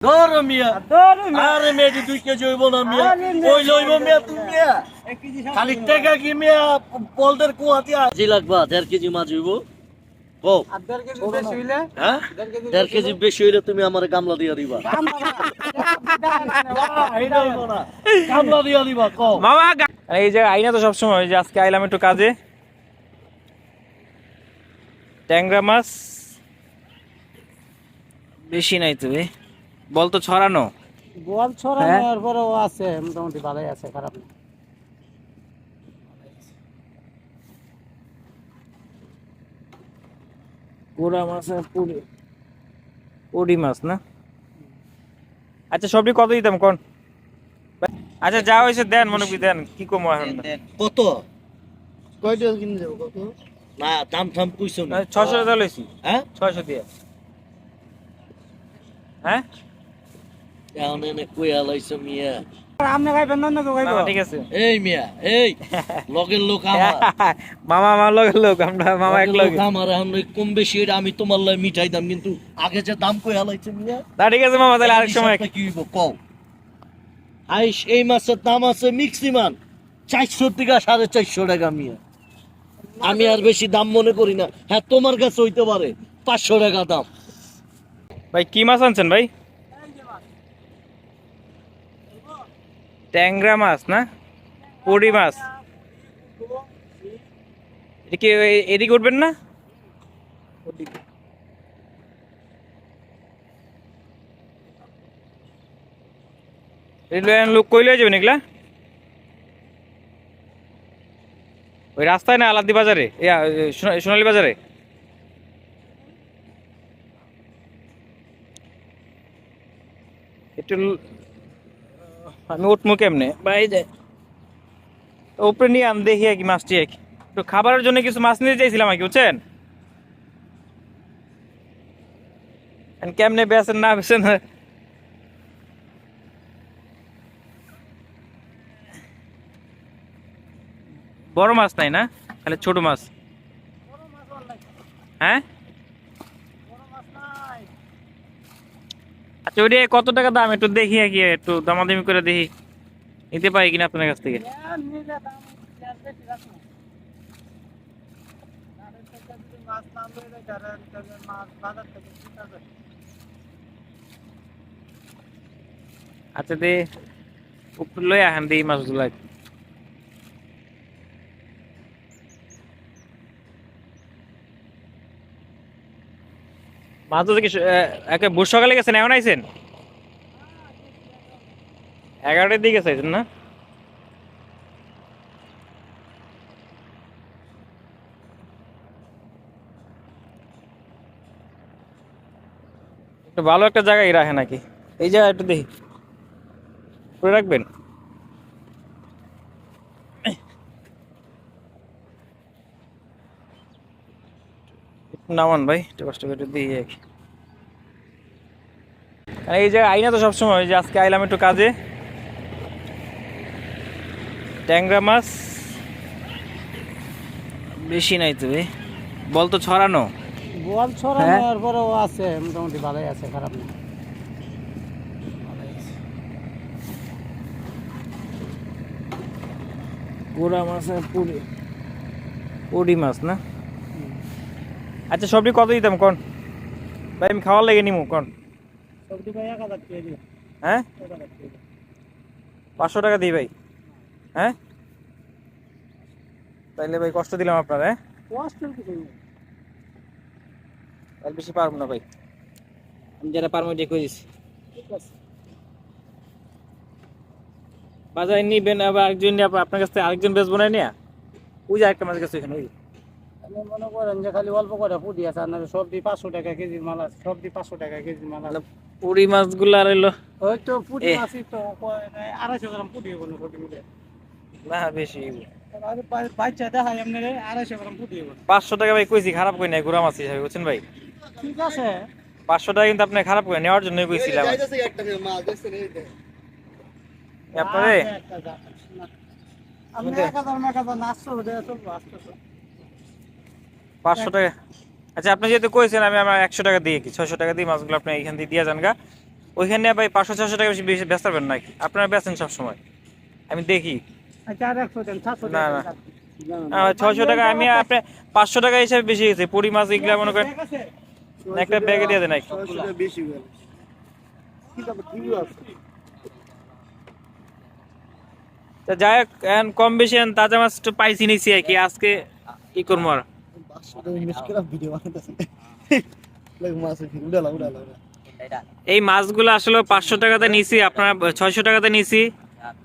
ধর মিয়া। আরে মেয়েটি দুই কেজি হইব না মিয়া। ওই লইব মিয়া তুমি মিয়া? খালি টাকা কি মিয়া? বলদের কুয়াতে আজি লাগবা দেড় কেজি মাছ হইব। কো হ্যাঁ? দেড় কেজি বেশি হইলে? তুমি আমার গামলা দিয়া দিবা। গামলা দিয়া দিবা। মামা গা- এই যে আইনা তো সবসময় যে আজকে আইলাম একটু কাজে। ট্যাংরা মাছ। বেশি নাই তো এ। বল তো ছড়ানো। বল ছড়ানোর পরেও আছে মোটামুটি ভালোই আছে খারাপ না। পোড়া মাছ আর পুরি পুরি মাছ না? আচ্ছা সবটি কত দিতাম কোন? আচ্ছা যা হয়েছে দেন মনে করি দেন কি কম এখন? কত? কয়টা কিনে দেবো কত? না দাম থাম কইছো না। ছশো টাকা লইছি। হ্যাঁ? ছয়শো দিয়ে। হ্যাঁ? এখন এনে কইয়া লাইছো মিয়া আপনি খাইবেন না না তো খাইব মামা ঠিক আছে। এই মিয়া এই লগের লোক আমার। মামা আমার লগে লোক আমরা মামা এক লগের লগে। লোক আমার এখন ওই কম বেশি এটা আমি তোমার লাই মিঠাই দাম কিন্তু আগে যে দাম কইয়া লাইছে মিয়া। তা ঠিক আছে মামা তাহলে আরেক সময় হিসাবটা কি হইব কও। আইস এই মাছের দাম আছে মিক্সিমান চারশো থেকে সাড়ে চারশো টাকা মিয়া। আমি আর বেশি দাম মনে করি না। হ্যাঁ তোমার কাছে হইতে পারে পাঁচশো টাকা দাম। ভাই কি মাছ আনছেন ভাই? ট্যাংরা মাছ না? পুরি মাছ? এটা কি এ- এদিকে উঠবেন না? লোক কইলে যাবেন এগুলা? ওই রাস্তায় না আলাদি বাজারে? সোনা- সোনালী বাজারে? একটু আমি উঠবো কেমনে? বাইরে উপরে নিয়ে আম দেখি আর কি মাছটি আর কি। একটু খাবারের জন্য কিছু মাছ নিতে চাইছিলাম আর কি বুঝছেন? কেমনে বেছেন না বেছেন বড় মাছ নাই না? তাহলে ছোট মাছ। হ্যাঁ? আচ্ছা ওইটা কত টাকা দাম? একটু দেখি আর কি একটু দামাদামি করে দেখি। নিতে পারি কিনা আপনার কাছ থেকে? আচ্ছা দে, উপর লই আহেন মাছ মাছগুলো মাছ তো দেখি একে ভোর সকালে গেছেন এমন আইছেন? এগারোটার দিকে চাইছেন না? ভালো একটা জায়গায় রাখে নাকি এই জায়গা একটু দেখি। করে রাখবেন? নামান ভাই একটু কষ্ট করে দিয়ে এই জায়গায় আইনা তো সবসময় যে আজকে আইলাম একটু কাজে। ট্যাংরা মাছ বেশি নাই তো এ। বল তো ছড়ানো। বল ছড়ানোর পরেও আছে মোটামুটি ভালোই আছে খারাপ না। পোড়া মাছ পুরি পুরি মাছ না? আচ্ছা সবজি কত দিতাম কোন? ভাই আমি খাওয়ার লেগে নিমু কোন? হ্যাঁ। পাঁচশো টাকা দিই ভাই। হ্যাঁ? তাইলে ভাই কষ্ট দিলাম আপনার হ্যাঁ? আর বেশি পারব না ভাই। আমি যেটা পারব করে দিচ্ছি। বাজারে নিবেন আবার আরেকজন আপনার কাছ থেকে আরেকজন বেচবো না নিয়ে? ওই যে আরেকটা মাছের কাছে ওইখানে ওই যে। আপনি মনে করেন যে খালি অল্প করে পুটি আছে আপনার সবজি পাঁচশো টাকা কেজির মাল আছে সবজি পাঁচশো টাকা কেজির মাল আছে। পুরি মাছগুলো আর এলো ওই তো এ। মাছই তো আড়াইশো গ্রাম পুটি হব না মিলে। না বেশি বাচ্চা দেখাই এমনি আড়াইশো গ্রাম পুটি পাঁচশো টাকা ভাই কইছি খারাপ কই নাই গুড়া মাছ হিসাবে বুঝছেন ভাই? ঠিক আছে। পাঁচশো টাকা কিন্তু আপনি খারাপ করে নেওয়ার জন্যই কইছিলাম। আপনারে? আচ্ছা, এক হাজার এক হাজার নাচছো আস্তে। পাঁচশো টাকা। আচ্ছা আপনি যেহেতু কইছেন আমি আমার একশো টাকা দিয়ে কি ছয়শো টাকা দিয়ে মাছগুলো আপনি এখান থেকে দিয়ে যান গা ওইখানে ভাই পাঁচশো ছশো টাকা বেশি বেশি পারবেন নাকি? আপনারা বেচেন সবসময়। আমি দেখি। আচ্ছা না, না। ছয়শো টাকা আমি আপনার পাঁচশো টাকা হিসাবে বেশি গেছে পুরি মাছ এগুলা মনে করেন একটা ব্যাগে দিয়ে দেন নাকি বেশি গেল ঠিক আছে ঠিক আছে তা যাই হোক কম বেশি তাজা মাছ পাইছি নিছি আর কি। আজকে কি করব আর। এই মাছগুলো আসলে পাঁচশো টাকাতে নিছি আপনার ছয়শো টাকাতে নিছি।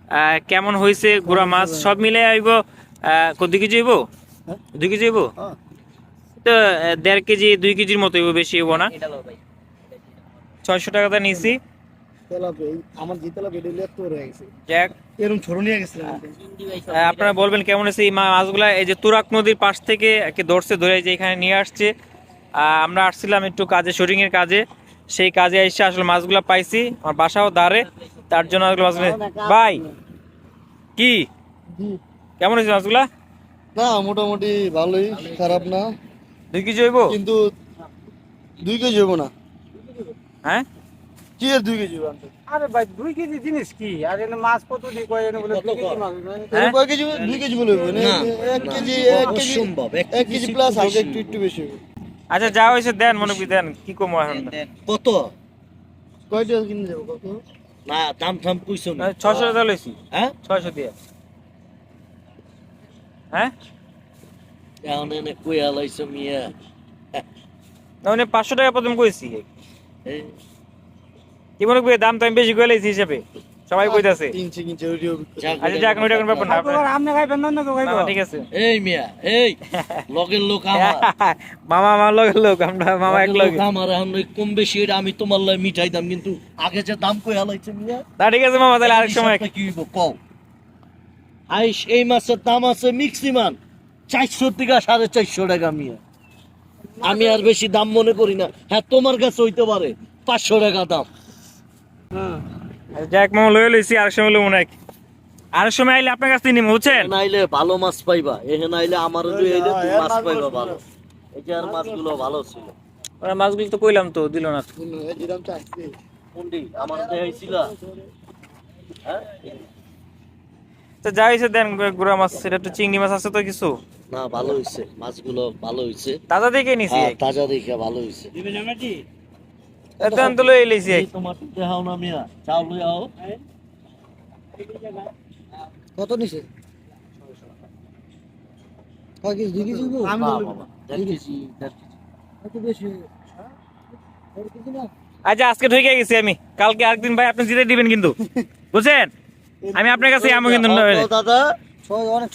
আহ, কেমন হয়েছে গুড়া মাছ? সব মিলে আইব আহ, কত দুই কেজি হইব? হ্যাঁ। দুই কেজি হইব? হ্যাঁ। তো দেড় কেজি দুই কেজির মতো হইব বেশি হইব না। ছয়শো টাকাতে নিছি। তেলাপে আমার যে তেলাপে এটা লেট হয়ে গেছে। যাক। এরকম ছোট নিয়ে গেছিল আপনারা বলবেন কেমন হয়েছে এই মাছগুলা? এই যে তুরাক নদীর পাশ থেকে একে ধরছে ধরে যে এখানে নিয়ে আসছে। আমরা আসছিলাম একটু কাজে শুটিং এর কাজে। সেই কাজে এসে আসলে মাছগুলা পাইছি আমার বাসাও দাঁড়ে। তার জন্য আসলে মাছগুলো ভাই কি? কেমন হয়েছে মাছগুলা? না মোটামুটি ভালোই খারাপ না। দুই কেজি হইব? কিন্তু দুই কেজি হব না। হ্যাঁ? কি এর কেজি আরে ভাই দুই কেজি জিনিস কি? আর এনে মাছ কত দিয়ে কয় এনে বলে দুই কেজি মাছ? হ্যাঁ? কয় কেজি দুই কেজি বলে না, এক কেজি এক কেজি অসম্ভব, এক এক কেজি কেজি প্লাস হালকা একটু একটু বেশি আচ্ছা যা হয়েছে দেন মনে করি দেন। কি কমো এখন? কত? কয়টা কিনে যাব কত? না দাম কইছো না। টাকা লইছি। হ্যাঁ? ছয়শো দিয়ে। হ্যাঁ? এখন এনে কইয়া লাইছো মিয়া। না মানে পাঁচশো টাকা প্রথম কইছি। এই, কি মনে দাম তো আমি বেশি করে লাইছি হিসাবে। সবাই কইতাছে। কিনছে ওইটিও আচ্ছা যাক ওইটা কোনো ব্যাপার না আপনি খাইবেন না কেউ খাইবো। ঠিক আছে। এই মিয়া এই লগের লোক আমার। মামা আমার লগের লোক আমরা মামা এক লোক আমার এখন ওই কম বেশি এটা আমি তোমার লাই মিঠাই দাম কিন্তু আগে যে দাম লাইছে মিয়া। না ঠিক আছে মামা তাহলে আরেক সময় কি হইব কও। আইস এই মাছের দাম আছে মিক্সিমান চারশো থেকে সাড়ে চারশো টাকা মিয়া। আমি আর বেশি দাম মনে করি না। হ্যাঁ তোমার কাছে হইতে পারে পাঁচশো টাকা দাম। আচ্ছা, যাক মামা লয়ে লইছি আরেক সময় লই হয় আরেক সময় আইলে আপনার কাছ বুঝছেন? আইলে ভালো মাছ পাইবা এখানে আইলে আমার লই আইলে তুমি মাছ পাইবা ভালো। এই যে আর মাছগুলো ভালো ছিল। ওরা মাছগুলো তো কইলাম তো দিল না। দাম চাইছে আমার দেখাইছিল হ্যাঁ? তো যা হয়েছে দেন গুড়া মাছ এটা একটু চিংড়ি মাছ আছে তো কিছু। না ভালো হইছে মাছগুলো ভালো হইছে। তাজা দেখে নিছি হ্যাঁ, তাজা দেখে ভালো হইছে। দেন তো লই লইছি তোমার দেখাও না মিয়া চাও লই আও। কত নিছে? কয় কেজি দুই কেজি হব? বাহ, বাবা, দেড় কেজি, দেড় কেজি। এত বেশি? দেড় কেজি না? আচ্ছা আজকে ঢুকে গেছি আমি। কালকে আরেকদিন ভাই আপনি জিতে দিবেন কিন্তু। বুঝছেন? আমি আপনার কাছে আমো কিন্তু দাদা। ছয় অনেক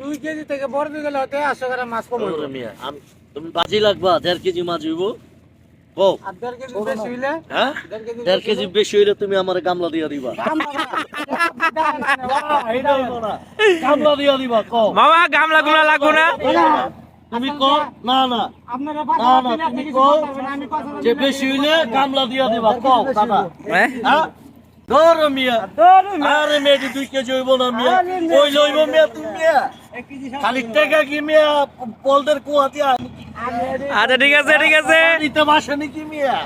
দুই কেজি থেকে বড় দিয়ে গেলে হতে গ্রাম মাছ কম হইবো। মিয়া আমি তুমি বাজি লাগবা দেড় কেজি মাছ হইব। ও দেড় কেজি বেশি হইলে? হ্যাঁ? বেশি হইলে? তুমি আমার গামলা দিয়া দিবা। গামলা দিয়া দিবা মামা গামলা গুলা লাগবো না? তুমি কও না না। না না তুমি আমি যে বেশি হইলে গামলা দিয়া দিবা দাদা হ্যাঁ? হ্যাঁ? ধর মিয়া। আরে মেয়েটি দুই কেজি হইব না মিয়া। ওই লইব মিয়া। তুমি? মিয়া খালি টাকা কি মিয়া? বলদের কুয়াতে আচ্ছা ঠিক আছে ঠিক আছে। দিতে বাসে নাকি মিয়া?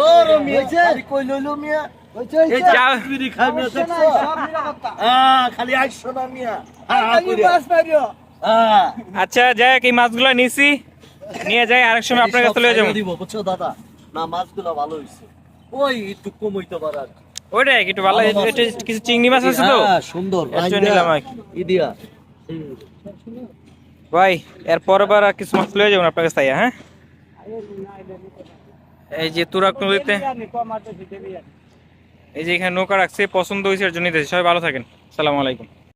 ধর মিয়া খালি কই লইলো মিয়া? এই যে। যাও। বিড়ি খাই মিয়া দেখছ? খালি আইসো না মিয়া। কইরা। আচ্ছা যাই এই মাছগুলো নিছি। নিয়ে যাই আরেক সময় আপনার কাছে লয়ে যাব। দিব বুঝছ দাদা? না মাছগুলো ভালো হইছে। ওই একটু কম হইতে পারে ওইটাই একটু ভালো কিছু চিংড়ি মাছ আছে তো? হ্যাঁ, সুন্দর। নিলাম আর কি। ইদিয়া। ভাই এর পরের বার আর কিছু মাছ লয়ে যাবেন আপনার কাছে হ্যাঁ? এই যে তুরাক নদীতে। এই যে এখানে নৌকা রাখছে, পছন্দ হয়েছে, এর জন্য। সবাই ভালো থাকেন। সালাম আলাইকুম।